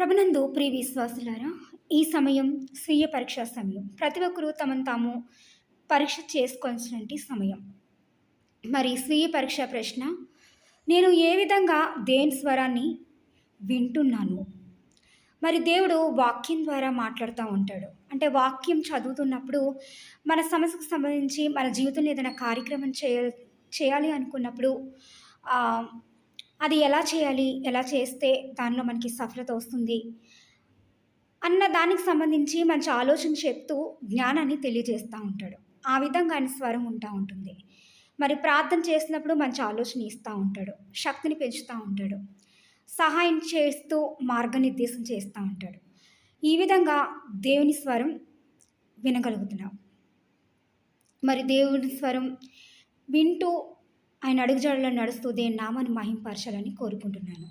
ప్రభునందు ప్రియ విశ్వాసులారా ఈ సమయం స్వీయ పరీక్ష సమయం. ప్రతి ఒక్కరూ తమను తాము పరీక్ష చేసుకోవాల్సినటువంటి సమయం. మరి స్వీయ పరీక్ష ప్రశ్న నేను ఏ విధంగా దేని స్వరాన్ని వింటున్నాను? మరి దేవుడు వాక్యం ద్వారా మాట్లాడుతూ ఉంటాడు. అంటే వాక్యం చదువుతున్నప్పుడు మన సమస్యకు సంబంధించి మన జీవితంలో ఏదైనా కార్యక్రమం చేయ చేయాలి అనుకున్నప్పుడు అది ఎలా చేయాలి? ఎలా చేస్తే దానిలో మనకి సఫలత వస్తుంది? అన్న దానికి సంబంధించి మంచి ఆలోచన చెప్తూ జ్ఞానాన్ని తెలియజేస్తూ ఉంటాడు. ఆ విధంగా ఆయన స్వరం ఉంటా ఉంటుంది. మరి ప్రార్థన చేసినప్పుడు మంచి ఆలోచన ఇస్తూ ఉంటాడు. శక్తిని పెంచుతూ ఉంటాడు. సహాయం చేస్తూ మార్గనిర్దేశం చేస్తూ ఉంటాడు. ఈ విధంగా దేవుని స్వరం వినగలుగుతున్నాం. మరి దేవుని స్వరం వింటూ ఆయన అడుగుజాడలో నడుస్తూ దేని నామాన్ని మహింపరచాలని కోరుకుంటున్నాను.